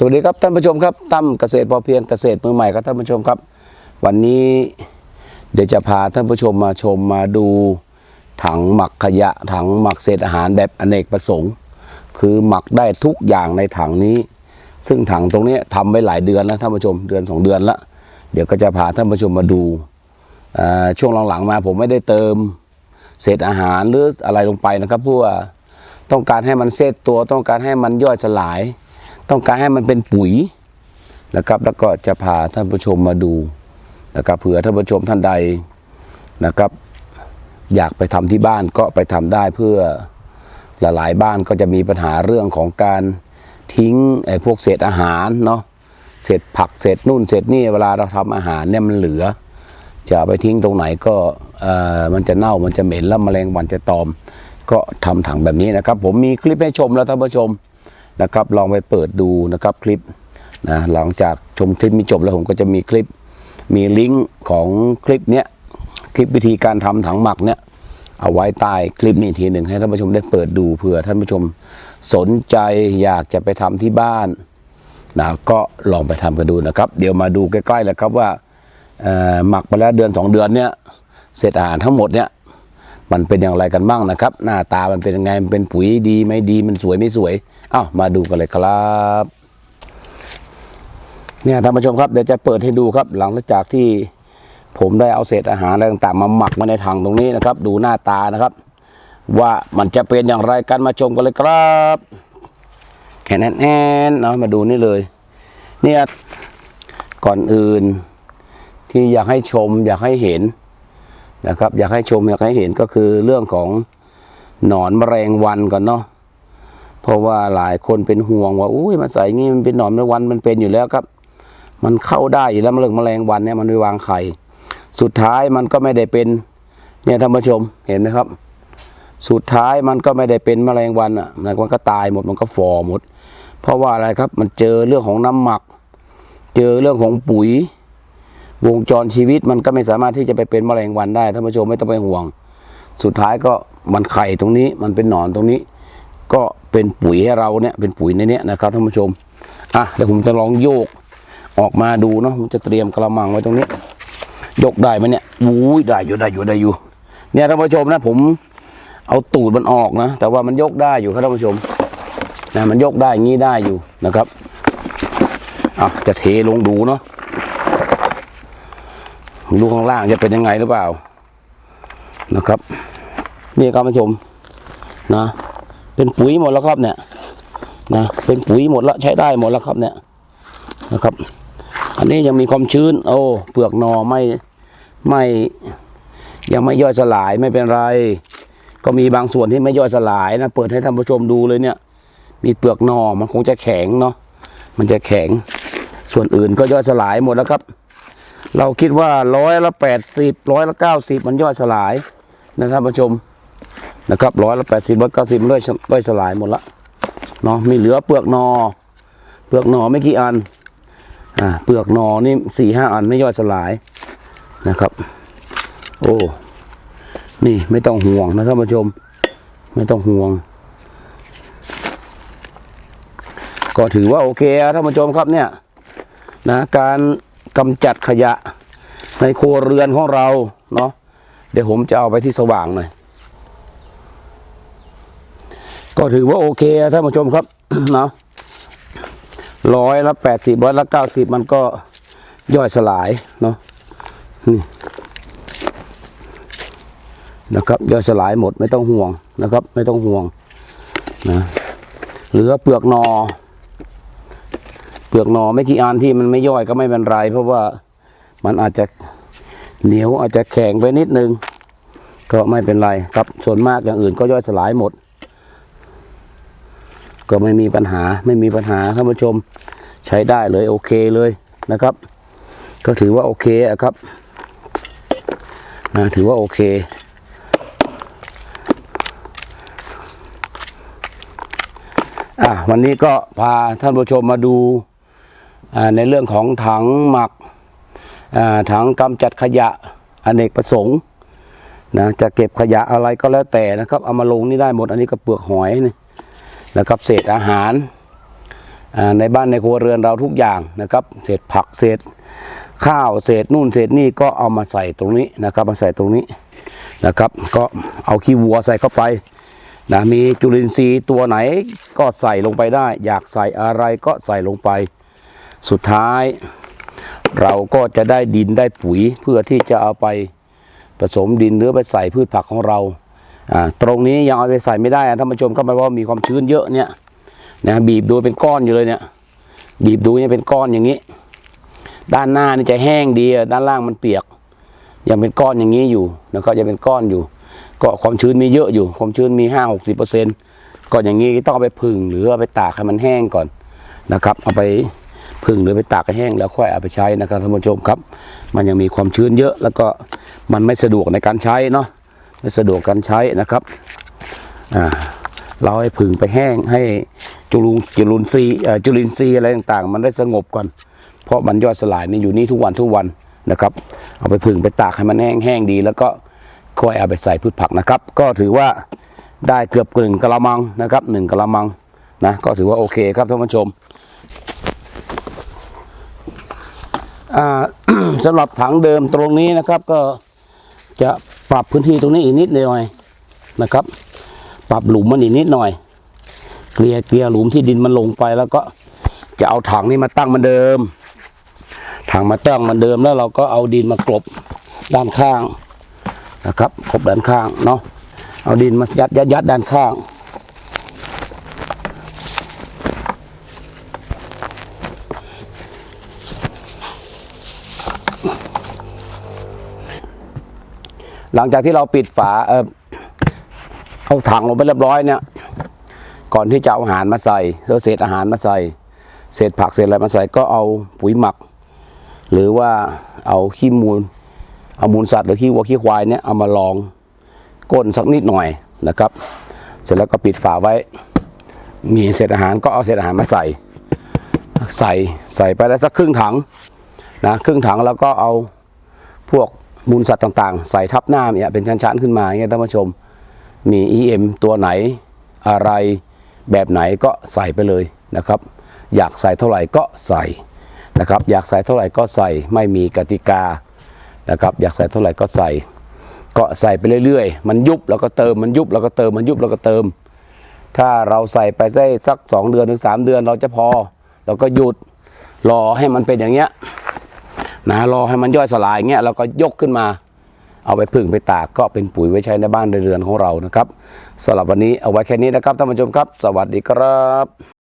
สวัสดีครับท่านผู้ชมครับตั้มเกษตรพอเพียงเกษตรมือใหม่ครับท่านผู้ชมครับ วันนี้เดี๋ยวจะพาท่านผู้ชมมาชมมาดู ถังหมักขยะ ถังหมักเศษอาหารแบบอเนกประสงค์ คือหมักได้ทุกอย่างในถังนี้ ซึ่งถังตรงนี้ทำไว้หลายเดือนแล้วท่านผู้ชมเดือนสองเดือนละเดี๋ยวก็จะพาท่านผู้ชมมาดูเอ่อช่วงหลังๆมาผมไม่ได้เติมเศษอาหารหรืออะไรลงไปนะครับเพราะว่าต้องการให้มันเซตตัวต้องการให้มันย่อยสลาย ต้องการให้มันเป็นปุ๋ยนะครับ แล้วก็จะพาท่านผู้ชมมาดูนะครับเผื่อท่านผู้ชมท่านใดนะครับ อยากไปทำที่บ้านก็ไปทำได้เพื่อหลายๆบ้านก็จะมีปัญหาเรื่องของการทิ้งไอ้พวกเศษอาหารเนาะเศษผักเศษนู่นเศษนี่เวลาเราทำอาหารเนี่ยมันเหลือ จะไปทิ้งตรงไหนก็เอ่อมันจะเน่ามันจะเหม็นแล้วแมลงวันจะตอม ก็ทำถังแบบนี้นะครับ ผมมีคลิปให้ชมแล้วท่านผู้ชม นะครับ ลองไปเปิดดูนะครับคลิปนะหลังจากชมคลิปนี้จบแล้วผมก็จะมีคลิปมีลิงก์ของคลิปเนี้ยคลิปวิธีการทำถังหมักเนี้ยเอาไว้ใต้คลิปนี้อีกทีหนึ่งให้ท่านผู้ชมได้เปิดดูเผื่อท่านผู้ชมสนใจอยากจะไปทำที่บ้านนะก็ลองไปทำกันดูนะครับ เดี๋ยวมาดูใกล้ๆแล้วครับว่าหมักไปแล้วเดือนสองเดือนเนี้ยเศษอาหารทั้งหมดเนี้ย มันเป็นอย่างไรกันบ้างนะครับ หน้าตามันเป็นยังไงมันเป็นปุ๋ยดีไหม่ดีมันสวยไม่สวยอ้าวมาดูกันเลยครับเนี่ยท่านผู้ชมครับเดี๋ยวจะเปิดให้ดูครับ หลังจากที่ผมได้เอาเศษอาหารอะไรต่างๆ มาหมักมาในถังตรงนี้นะครับ ดูหน้าตานะครับ ว่ามันจะเป็นอย่างไรกันมาชมกันเลยครับแอนแอนเนาะมาดูนี่เลยเนี่ยก่อนอื่นที่อยากให้ชมอยากให้เห็น นะครับอยากให้ชมอยากให้เห็นก็คือเรื่องของหนอนแมลงวันก่อนเนาะเพราะว่าหลายคนเป็นห่วงว่าอุ้ยมาใส่งี้มันเป็นหนอนแมลงวันมันเป็นอยู่แล้วครับ มันเข้าได้อยู่แล้วเรื่องแมลงวันเนี่ยมันไปวางไข่สุดท้ายมันก็ไม่ได้เป็นเนี่ยท่านผู้ชมเห็นไหมครับ สุดท้ายมันก็ไม่ได้เป็นแมลงวันอะมันก็ตายหมดมันก็ฟอหมด เพราะว่าอะไรครับมันเจอเรื่องของน้ำหมัก เจอเรื่องของปุ๋ย วงจรชีวิตมันก็ไม่สามารถที่จะไปเป็นแมลงวันได้ท่านผู้ชมไม่ต้องไปห่วง สุดท้ายก็มันไข่ตรงนี้มันเป็นหนอนตรงนี้ ก็เป็นปุ๋ยให้เราเนี่ยเป็นปุ๋ยในเนี้ยนะครับท่านผู้ชมอะเดี๋ยวผมจะลองโยกออกมาดูเนาะผมจะเตรียมกระมังไว้ตรงนี้ ยกได้ไหมเนี่ยอุ้ยได้อยู่ได้อยู่ได้อยู่ เนี่ยท่านผู้ชมนะผมเอาตูดมันออกนะ แต่ว่ามันยกได้อยู่ครับท่านผู้ชมนะมันยกได้งี้ได้อยู่นะครับอะจะเทลงดูเนาะ ดูข้างล่างจะเป็นยังไงหรือเปล่านะครับ นี่ครับผู้ชมนะเป็นปุ๋ยหมดแล้วครับเนี่ยนะเป็นปุ๋ยหมดแล้วใช้ได้หมดแล้วครับเนี่ยนะครับ อันนี้ยังมีความชื้น โอ้เปลือกหนอไม่ไม่ยังไม่ย่อยสลายไม่เป็นไร ก็มีบางส่วนที่ไม่ย่อยสลายนะเปิดให้ท่านผู้ชมดูเลยเนี่ย มีเปลือกหนอมันคงจะแข็งเนาะมันจะแข็งส่วนอื่นก็ย่อยสลายหมดแล้วครับ เราคิดว่าร้อยละแปดสิบร้อยละเก้าสิบมันย่อยสลายนะครับผู้ชมนะครับร้อยละแปดสิบร้อยเก้าสิบมันย่อยย่อยสลายหมดละเนาะมีเหลือเปลือกนอ เปลือกนอไม่กี่อันอ่าเปลือกนอนี่สี่ห้าอันไม่ย่อยสลายนะครับ โอ้นี่ไม่ต้องห่วงนะท่านผู้ชม ไม่ต้องห่วง ก็ถือว่าโอเคท่านผู้ชมครับเนี่ยนะการ กำจัดขยะ ในครัวเรือนของเราเนาะเดี๋ยวผมจะเอาไปที่สว่างหน่อยก็ถือว่าโอเคท่านผู้ชมครับเนาะร้อยละแปดสิบร้อยละเก้าสิบมันก็ย่อยสลายเนาะนี่นะครับย่อยสลายหมดไม่ต้องห่วงนะครับ ไม่ต้องห่วงนะเหลือเปลือกนอ เปลือกหนอไม่กี่อันที่มันไม่ย่อยก็ไม่เป็นไร เพราะว่ามันอาจจะเหนียวอาจจะแข็งไปนิดนึง ก็ไม่เป็นไรครับส่วนมากอย่างอื่นก็ย่อยสลายหมด ก็ไม่มีปัญหาไม่มีปัญหาท่านผู้ชมใช้ได้เลยโอเคเลยนะครับ ก็ถือว่าโอเคอะครับนะถือว่าโอเคอะวันนี้ก็พาท่านผู้ชมมาดู ในเรื่องของถังหมักถังกำจัดขยะอเนกประสงค์นะจะเก็บขยะอะไรก็แล้วแต่นะครับเอามาลงนี่ได้หมดอันนี้ก็เปลือกหอยนี่แล้วก็เศษอาหารในบ้านในครัวเรือนเราทุกอย่างนะครับ เศษผักเศษข้าวเศษนู่นเศษนี่ก็เอามาใส่ตรงนี้นะครับมาใส่ตรงนี้นะครับ ก็เอาขี้วัวใส่เข้าไปนะมีจุลินทรีย์ตัวไหนก็ใส่ลงไปได้ อยากใส่อะไรก็ใส่ลงไป สุดท้าย เราก็จะได้ดินได้ปุ๋ยเพื่อที่จะเอาไปผสมดินหรือไปใส่พืชผักของเรา ตรงนี้ยังเอาไปใส่ไม่ได้ท่านผู้ชมก็หมายว่ามีความชื้นเยอะเนี่ยนะบีบดูเป็นก้อนอยู่เลยเนี่ยบีบดูเนี่ยเป็นก้อนอย่างนี้ ด้านหน้านี่จะแห้งดีด้านล่างมันเปียก ยังเป็นก้อนอย่างนี้อยู่นะครับยังเป็นก้อนอยู่ ก็ความชื้นมีเยอะอยู่ ความชื้นมีห้าหกสิบเปอร์เซ็นต์ก็อย่างนี้ต้องเอาไปผึ่งหรือเอาไปตากให้มันแห้งก่อนนะครับ เอาไป ผึ่งหรือไปตากให้แห้งแล้วค่อยเอาไปใช้นะครับท่านผู้ชมครับ มันยังมีความชื้นเยอะแล้วก็มันไม่สะดวกในการใช้เนาะไม่สะดวกการใช้นะครับอ่าเราให้ผึ่งไปแห้งให้จุลุงจุลินทรีย์จุลินทรีย์อะไรต่างๆ มันได้สงบก่อน เพราะมันย่อยสลายนี่อยู่นี่ทุกวันทุกวันนะครับ เอาไปผึ่งไปตากให้มันแห้งแห้งดี แล้วก็ค่อยเอาไปใส่พืชผักนะครับ ก็ถือว่าได้เกือบหนึ่งกะละมังนะครับหนึ่งกะละมังนะก็ถือว่าโอเคครับท่านผู้ชม สำหรับถังเดิมตรงนี้นะครับ ก็จะปรับพื้นที่ตรงนี้อีกนิดหน่อยนะครับ ปรับหลุมมันอีกนิดหน่อย เกลี่ยเกลี่ยหลุมที่ดินมันลงไปแล้วก็จะเอาถังนี้มาตั้งมันเดิม ถังมาตั้งมันเดิมแล้วเราก็เอาดินมากลบด้านข้างนะครับกลบด้านข้างเนาะเอาดินมายัดยัดยัดด้านข้าง หลังจากที่เราปิดฝาเออเอาถังลงไปเรียบร้อยเนี่ย ก่อนที่จะเอาอาหารมาใส่เศษอาหารมาใส่ เศษผักเศษอะไรมาใส่ก็เอาปุ๋ยหมัก หรือว่าเอาขี้มูล เอามูลสัตว์หรือขี้วัวขี้ควายเนี่ยเอามาลองก้นสักนิดหน่อยนะครับ เสร็จแล้วก็ปิดฝาไว้ มีเศษอาหารก็เอาเศษอาหารมาใส่ ใส่ใส่ไปได้สักครึ่งถังนะครึ่งถังแล้วก็เอาพวก มูลสัตว์ต่างๆ ใส่ทับหน้าเนี่ยเป็นชั้นๆขึ้นมาเนี่ยท่านผู้ชมมี EM ตัวไหนอะไรแบบไหนก็ใส่ไปเลยนะครับ อยากใส่เท่าไหร่ก็ใส่นะครับ อยากใส่เท่าไหร่ก็ใส่ไม่มีกติกานะครับ อยากใส่เท่าไหร่ก็ใส่ ก็ใส่ไปเรื่อยๆ มันยุบแล้วก็เติมมันยุบแล้วก็เติมมันยุบแล้วก็เติม ถ้าเราใส่ไปได้สัก 2 เดือนถึง 3 เดือนเราจะพอ เราก็หยุดรอให้มันเป็นอย่างเงี้ย นะรอให้มันย่อยสลายเงี้ยเราก็ยกขึ้นมา เอาไปพึ่งไปตากก็เป็นปุ๋ยไว้ใช้ในบ้านในเรือนของเรานะครับสำหรับวันนี้เอาไว้แค่นี้นะครับท่านผู้ชมครับ สวัสดีครับ